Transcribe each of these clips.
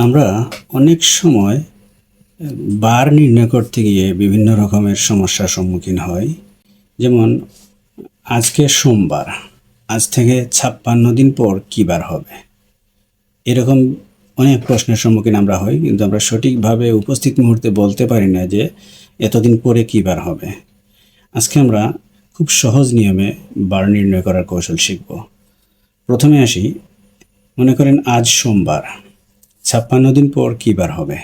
আমরা অনেক সময়, বার নির্ণয় করতে গিয়ে বিভিন্ন রকমের সমস্যার সম্মুখীন হই। যেমন, আজকে সোমবার, আজ থেকে ছাপ্পান্ন দিন পর কী বার হবে? এরকম অনেক প্রশ্নের সম্মুখীন আমরা হই, কিন্তু আমরা সঠিকভাবে উপস্থিত মুহূর্তে বলতে পারি না যে এতদিন পরে কী বার হবে। আজকে আমরা খুব সহজ নিয়মে বার নির্ণয় করার কৌশল শিখব। প্রথমে আসি, মনে করেন আজ সোমবার। ছাপ্পান্ন দিন পর কী বার হবে?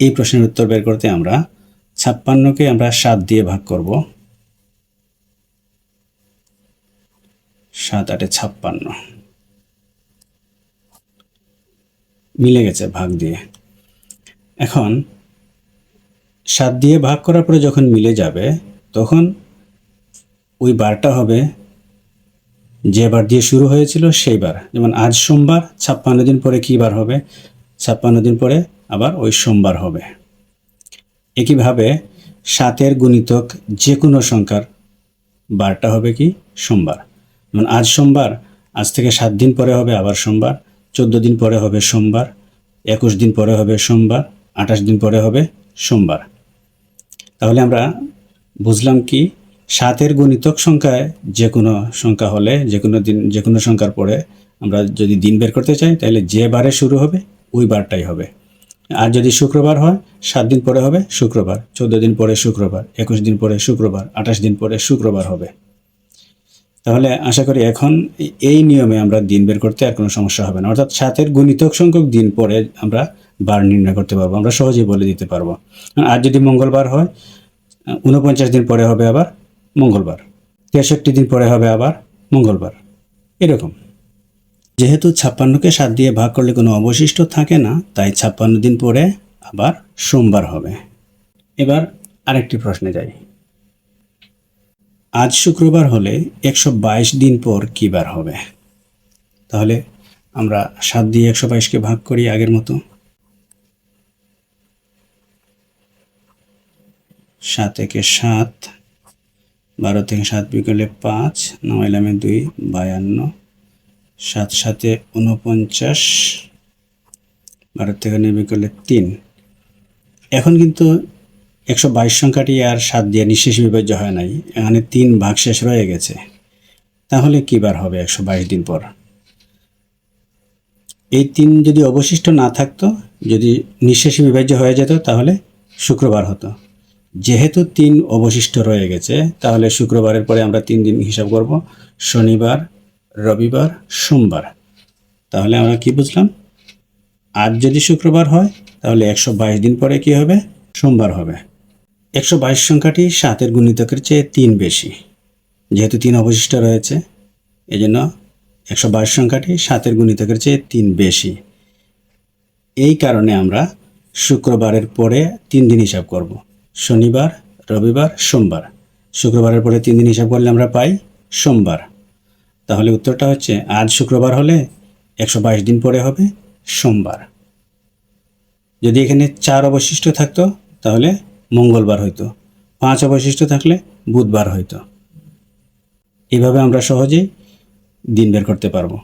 এই প্রশ্নের উত্তর বের করতে আমরা ছাপ্পান্নকে আমরা সাত দিয়ে ভাগ করব। সাত আটে ছাপ্পান্ন। মিলে গেছে ভাগ দিয়ে। এখন সাত দিয়ে ভাগ করার পরে যখন মিলে যাবে, তখন ওই বারটা হবে যে বার দিয়ে শুরু হয়েছিল সেই বার যেমন আজ সোমবার, ছাপ্পান্ন দিন পরে কী বার হবে? ছাপ্পান্ন দিন পরে আবার ওই সোমবার হবে। একইভাবে সাতের গুণিতক যে কোনো সংখ্যার বারটা হবে কি? সোমবার। যেমন আজ সোমবার, আজ থেকে সাত দিন পরে হবে আবার সোমবার, চোদ্দ দিন পরে হবে সোমবার, একুশ দিন পরে হবে সোমবার, আঠাশ দিন পরে হবে সোমবার। তাহলে আমরা বুঝলাম কি সাতের গুণিতক সংখ্যায় যে কোনো সংখ্যা হলে যে কোনো দিন যে কোনো সংখ্যার পরে আমরা যদি দিন বের করতে চাই, তাহলে যে বারে শুরু হবে, ওই বারটাই হবে। আর যদি শুক্রবার হয়, সাত দিন পরে হবে, শুক্রবার, চোদ্দ দিন পরে শুক্রবার, একুশ দিন পরে শুক্রবার, আঠাশ দিন পরে শুক্রবার হবে। তাহলে আশা করি এখন এই নিয়মে আমরা দিন বের করতে আর কোনো সমস্যা হবে না। অর্থাৎ সাতের গুণিতক সংখ্যক দিন পরে আমরা বার নির্ণয় করতে পারব, আমরা সহজেই বলে দিতে পারব। আর যদি মঙ্গলবার হয়, উনপঞ্চাশ দিন পরে হবে আবার মঙ্গলবার। তেষট্টি দিন পরে হবে আবার মঙ্গলবার। এরকম। যেহেতু ছাপ্পান্নকে সাত দিয়ে ভাগ করলে কোনো অবশিষ্ট থাকে না, তাই ছাপ্পান্ন দিন পরে আবার সোমবার হবে। এবার আরেকটি প্রশ্নে যাই। আজ শুক্রবার হলে একশো বাইশ দিন পর কী বার হবে? তাহলে আমরা সাত দিয়ে একশো বাইশকে ভাগ করি আগের মতো। সাত একে সাত বারো থেকে সাত বিকেলে পাঁচ নয়লামে দুই, বায়ান্ন, সাত সাতে উনপঞ্চাশ বারো থেকে নয় বিকেলে তিন। এখন কিন্তু একশো বাইশ সংখ্যাটি আর সাত দিয়ে নিঃশেষ বিভাজ্য হয় নাই। এখানে তিন ভাগ শেষ রয়ে গেছে। তাহলে কী বার হবে একশো বাইশ দিন পর? এই তিন যদি অবশিষ্ট না থাকতো, যদি নিঃশেষ বিভাজ্য হয়ে যেত, তাহলে শুক্রবার হতো। যেহেতু তিন অবশিষ্ট রয়ে গেছে, তাহলে শুক্রবারের পরে আমরা তিন দিন হিসাব করব, শনিবার, রবিবার, সোমবার। তাহলে আমরা কি বুঝলাম? আজ যদি শুক্রবার হয়, তাহলে একশো বাইশ দিন পরে কি হবে? সোমবার হবে। একশো বাইশ সংখ্যাটি সাতের গুণিতকের চেয়ে তিন বেশি। যেহেতু তিন অবশিষ্ট রয়েছে, এজন্য একশো বাইশ সংখ্যাটি সাতের গুণিতকের চেয়ে তিন বেশি। এই কারণে আমরা শুক্রবারের পরে তিন দিন হিসাব করব। শনিবার, রবিবার, সোমবার। শুক্রবারের পরে তিন দিন হিসাব করলে আমরা পাই সোমবার। তাহলে উত্তরটা হচ্ছে আজ শুক্রবার হলে একশো বাইশ দিন পরে হবে সোমবার। যদি এখানে চার অবশিষ্ট থাকতো, তাহলে মঙ্গলবার হইতো। পাঁচ অবশিষ্ট থাকলে বুধবার হইতো। এভাবে আমরা সহজেই দিন বের করতে পারব।